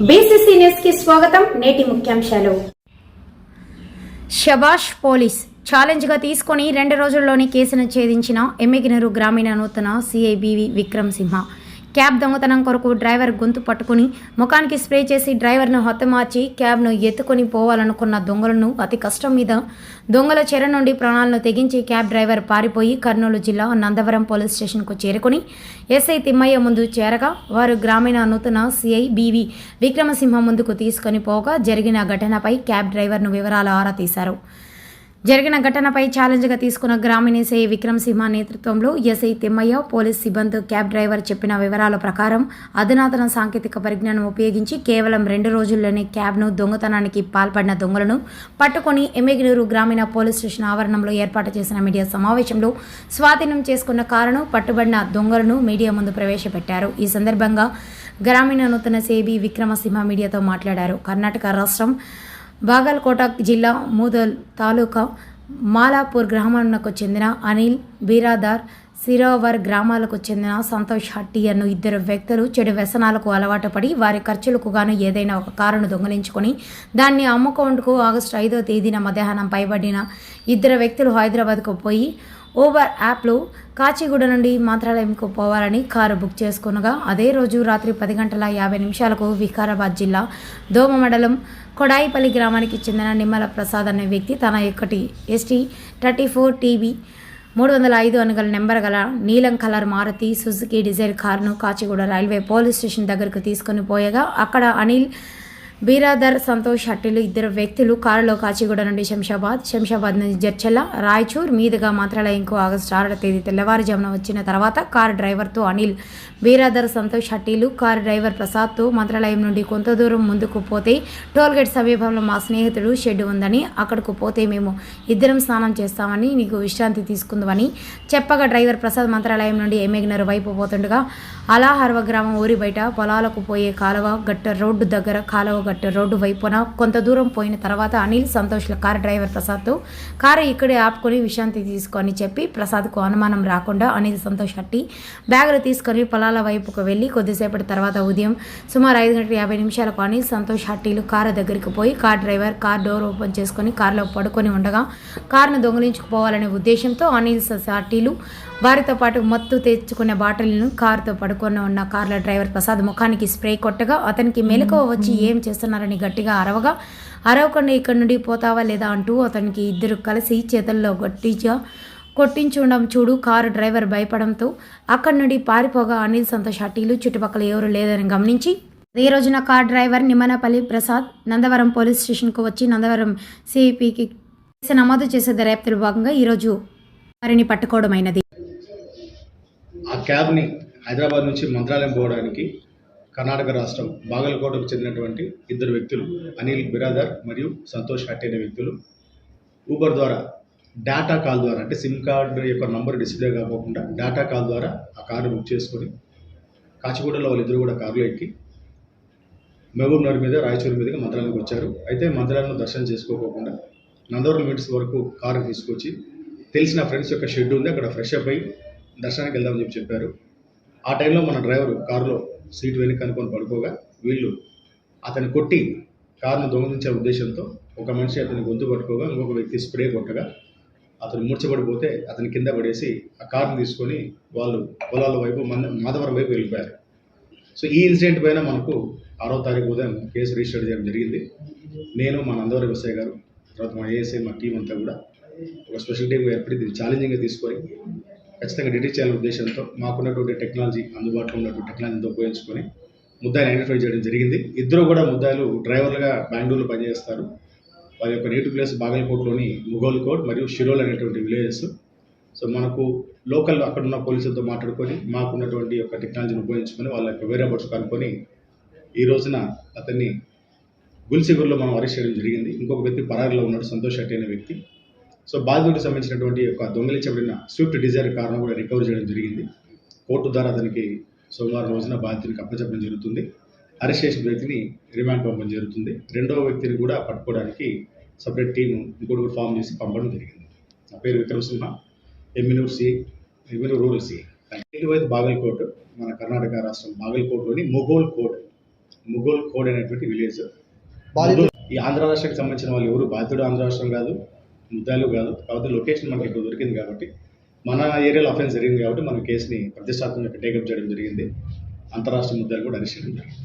BCC న్యూస్కి స్వాగతం. నేటి ముఖ్యాంశాలు. షబాష్ పోలీస్ ఛాలెంజ్గా తీసుకుని రెండు రోజుల్లోనే కేసును ఛేదించిన ఎమ్మిగినూరు గ్రామీణ నూతన సిఐబివి విక్రమ్ సింహ. క్యాబ్ దొంగతనం కొరకు డ్రైవర్ గొంతు పట్టుకుని ముఖానికి స్ప్రే చేసి డ్రైవర్ను హతమార్చి క్యాబ్ను ఎత్తుకొని పోవాలనుకున్న దొంగలను అతి కష్టం మీద దొంగల చెర నుండి ప్రాణాలను తెగించి క్యాబ్ డ్రైవర్ పారిపోయి కర్నూలు జిల్లా నందవరం పోలీస్ స్టేషన్కు చేరుకుని ఎస్ఐ తిమ్మయ్య ముందు చేరగా వారు గ్రామీణ నూతన సిఐ బివి విక్రమసింహ ముందుకు తీసుకొని పోగా జరిగిన ఘటనపై క్యాబ్ డ్రైవర్ను వివరాలు ఆరా తీశారు. జరిగిన ఘటనపై ఛాలెంజ్గా తీసుకున్న గ్రామీణ ఎస్ఐ విక్రమ్ సింహ నేతృత్వంలో ఎస్ఐ తిమ్మయ్య పోలీస్ సిబ్బంది క్యాబ్ డ్రైవర్ చెప్పిన వివరాల ప్రకారం అధునాతన సాంకేతిక పరిజ్ఞానం ఉపయోగించి కేవలం రెండు రోజుల్లోనే క్యాబ్ను దొంగతనానికి పాల్పడిన దొంగలను పట్టుకొని ఎమ్మెగినూరు గ్రామీణ పోలీస్ స్టేషన్ ఆవరణంలో ఏర్పాటు చేసిన మీడియా సమావేశంలో స్వాధీనం చేసుకున్న కారును పట్టుబడిన దొంగలను మీడియా ముందు ప్రవేశపెట్టారు. ఈ సందర్భంగా గ్రామీణ నూతన సేబి విక్రమసింహ మీడియాతో మాట్లాడారు. కర్ణాటక రాష్ట్రం బాగల్కోట జిల్లా మూదల్ తాలూకా మాలాపూర్ గ్రామానికి చెందిన అనిల్ బీరాదార్ సిరోవర్ గ్రామాలకు చెందిన సంతోష్ హట్టి అను ఇద్దరు వ్యక్తులు చెడు వ్యసనాలకు అలవాటు పడి వారి ఖర్చులకు గాను ఏదైనా ఒక కారును దొంగిలించుకొని దాన్ని అమ్ముకోండుకు ఆగస్టు ఐదో తేదీన మధ్యాహ్నం పైబడిన ఇద్దరు వ్యక్తులు హైదరాబాద్కు పోయి ఊబర్ యాప్లో కాచిగూడ నుండి మంత్రాలయంకు పోవాలని కారు బుక్ చేసుకునగా అదే రోజు రాత్రి పది గంటల యాభై నిమిషాలకు వికారాబాద్ జిల్లా దోమ మండలం కొడాయిపల్లి గ్రామానికి చెందిన నిమ్మల ప్రసాద్ అనే వ్యక్తి తన యొక్కటి ఎస్టీ థర్టీ ఫోర్ టీవీ మూడు వందల ఐదు అనుగల నెంబర్ గల నీలం కలర్ మారుతి సుజుకి డిజైర్ కారును కాచిగూడ రైల్వే పోలీస్ స్టేషన్ దగ్గరకు తీసుకొని పోయగా అక్కడ అనిల్ బీరాదర్ సంతోష్ హట్టిలు ఇద్దరు వ్యక్తులు కారులో కాచిగూడ నుండి శంషాబాద్ శంషాబాద్ నుంచి జడ్చల్ల రాయచూర్ మీదుగా మంత్రాలయంకు ఆగస్టు ఆరవ తేదీ తెల్లవారుజామున వచ్చిన తర్వాత కారు డ్రైవర్తో అనిల్ బీరాదర్ సంతోష్ హట్టీలు కారు డ్రైవర్ ప్రసాద్తో మంత్రాలయం నుండి కొంత దూరం ముందుకు పోతే టోల్గేట్ సమీపంలో మా స్నేహితుడు షెడ్ ఉందని అక్కడకు పోతే మేము ఇద్దరం స్నానం చేస్తామని నీకు విశ్రాంతి తీసుకుందామని చెప్పగా డ్రైవర్ ప్రసాద్ మంత్రాలయం నుండి ఎమ్మెగ్నర్ వైపు పోతుండగా అలాహర్వ గ్రామం ఊరి బయట పొలాలకు పోయే కాలువ గట్ట రోడ్డు దగ్గర కాలువ బట్ రోడ్డు వైపున కొంత దూరం పోయిన తర్వాత అనిల్ సంతోష్ల కారు డ్రైవర్ ప్రసాద్తో కారు ఇక్కడే ఆపుకొని విశ్రాంతి తీసుకొని చెప్పి ప్రసాద్కు అనుమానం రాకుండా అనిల్ సంతోష్ అట్టి బ్యాగులు తీసుకొని పొలాల వైపుకు వెళ్ళి కొద్దిసేపటి తర్వాత ఉదయం సుమారు ఐదు గంటల యాభై నిమిషాలకు అనిల్ సంతోష్ హట్టీలు కారు దగ్గరికి పోయి car driver car door open చేసుకొని కారులో పడుకొని ఉండగా కారును దొంగిలించుకుపోవాలనే ఉద్దేశంతో అనిల్ హట్టీలు వారితో పాటు మత్తు తెచ్చుకునే బాటిల్ను కారుతో పడుకొని ఉన్న కార్ల డ్రైవర్ ప్రసాద్ ముఖానికి స్ప్రే కొట్టగా అతనికి మెలకువ వచ్చి ఏం చేస్తున్నారని గట్టిగా అరవగా అరవకుండా ఇక్కడి నుండి పోతావా లేదా? అంటూ అతనికి ఇద్దరు కలిసి చేతుల్లో గట్టిగా కొట్టించుండం చూడు కారు డ్రైవర్ భయపడంతో అక్కడి నుండి పారిపోగా అనిల్ సంతోష్ హట్టీలు చుట్టుపక్కల ఎవరు లేదని గమనించి ఈ రోజున car driver Nimmanapalli Prasad Nandavaram police స్టేషన్కు వచ్చి నందవరం సిఐపికి కేసు నమోదు చేసే దర్యాప్తులో భాగంగా ఈరోజు వారిని పట్టుకోవడమైనది. ఆ క్యాబ్ని హైదరాబాద్ నుంచి మంత్రాలయం పోవడానికి కర్ణాటక రాష్ట్రం బాగలకోటకు చెందినటువంటి ఇద్దరు వ్యక్తులు అనిల్ బిరాదర్ మరియు సంతోష్ హట్టి అనే వ్యక్తులు. ఊబర్ ద్వారా డేటా కాల్ ద్వారా అంటే సిమ్ కార్డు యొక్క నంబర్ డిస్ప్లే కాకోకుండా డేటా కాల్ ద్వారా ఆ కారు బుక్ చేసుకొని కాచిగూడలో వాళ్ళిద్దరు కూడా కారులో ఎక్కి మహబూబ్ నగర్ మీద రాయచూరు మీదగా మంత్రాలయంకి వచ్చారు. అయితే మంత్రాలను దర్శనం చేసుకోకుండా నందవరం మీటర్స్ వరకు కారు తీసుకొచ్చి తెలిసిన ఫ్రెండ్స్ యొక్క షెడ్ ఉంది అక్కడ ఫ్రెష్ అప్ అయి దర్శనానికి వెళ్దామని చెప్పి చెప్పారు. ఆ టైంలో మన డ్రైవర్ కారులో సీట్ వెనక అనుకొని పడుకోగా వీళ్ళు అతను కొట్టి కారును దొంగిలించే ఉద్దేశంతో ఒక మనిషి అతని గొంతు పట్టుకోగా ఇంకొక వ్యక్తి స్ప్రే కొట్టగా అతను మూర్చబడిపోతే అతని కింద పడేసి ఆ కారుని తీసుకొని వాళ్ళు పొలాల వైపు మంద మాధవరం వైపు వెళ్ళిపోయారు. సో ఈ ఇన్సిడెంట్ పైన మనకు ఆరో తారీఖు ఉదయం కేసు రిజిస్టర్ చేయడం జరిగింది. నేను మా నందవరి ఎస్ఐ గారు తర్వాత మా ఏఎస్ఐ మా టీం అంతా కూడా ఒక స్పెషల్ టీం ఏర్పడి దీన్ని ఛాలెంజింగ్గా తీసుకొని ఖచ్చితంగా డిటెక్ట్ చేయాలనే ఉద్దేశంతో మాకున్నటువంటి టెక్నాలజీ అందుబాటులో ఉన్నటువంటి టెక్నాలజీతో ఉపయోగించుకొని ముద్దాయిని ఐడెంటిఫై చేయడం జరిగింది. ఇద్దరు కూడా ముద్దాయిలు డ్రైవర్లుగా బెంగళూరులో పనిచేస్తారు. వారి యొక్క నేటివ్ ప్లేస్ బాగల్కోట్లోని ముగోల్ కోట్ మరియు షిరోల్ అనేటువంటి విలేజెస్. సో మనకు లోకల్ అక్కడ ఉన్న పోలీసులతో మాట్లాడుకొని మాకున్నటువంటి యొక్క టెక్నాలజీని ఉపయోగించుకొని వాళ్ళ యొక్క వేరే బట్స్ కనుక్కొని ఈ రోజున అతన్ని గుల్సిగూర్లో మనం అరెస్ట్ చేయడం జరిగింది. ఇంకొక వ్యక్తి పరారిలో ఉన్నాడు సంతోష్ అట్టి అనే వ్యక్తి. సో బాధితుడికి సంబంధించినటువంటి యొక్క దొంగిలించబడిన స్విఫ్ట్ డిజైర్ కారును కూడా రికవర్ చేయడం జరిగింది. కోర్టు ద్వారా అతనికి సోమవారం రోజున బాధితునికి అప్పచెప్పడం జరుగుతుంది. అరెస్ట్ చేసిన వ్యక్తిని రిమాండ్ పంపడం జరుగుతుంది. రెండవ వ్యక్తిని కూడా పట్టుకోవడానికి సపరేట్ టీము ఇంకోటి కూడా ఫామ్ చేసి పంపడం జరిగింది. నా పేరు Vikramasimha Emmiganur C Emmiganur rural C. ఇటువైపు బాగల్కోట్ మన కర్ణాటక రాష్ట్రం బాగల్కోట్లోని ముగోల్ కోడ్ ముగోల్ కోడ్ అనేటువంటి విలేజ్. ఈ ఆంధ్ర రాష్ట్రానికి సంబంధించిన వాళ్ళు ఎవరు? బాధితుడు ఆంధ్ర రాష్ట్రం కాదు. ముద్దాలు కాదు కాబట్టి లొకేషన్ మనకి ఇప్పుడు దొరికింది కాబట్టి మన ఏరియాలో అఫెన్స్ జరిగింది కాబట్టి మనం కేసుని ప్రతిష్టాత్మకంగా టేకప్ చేయడం జరిగింది. అంతరాష్ట్ర ముద్దాలు కూడా అరెస్ట్ చేయడం జరిగింది.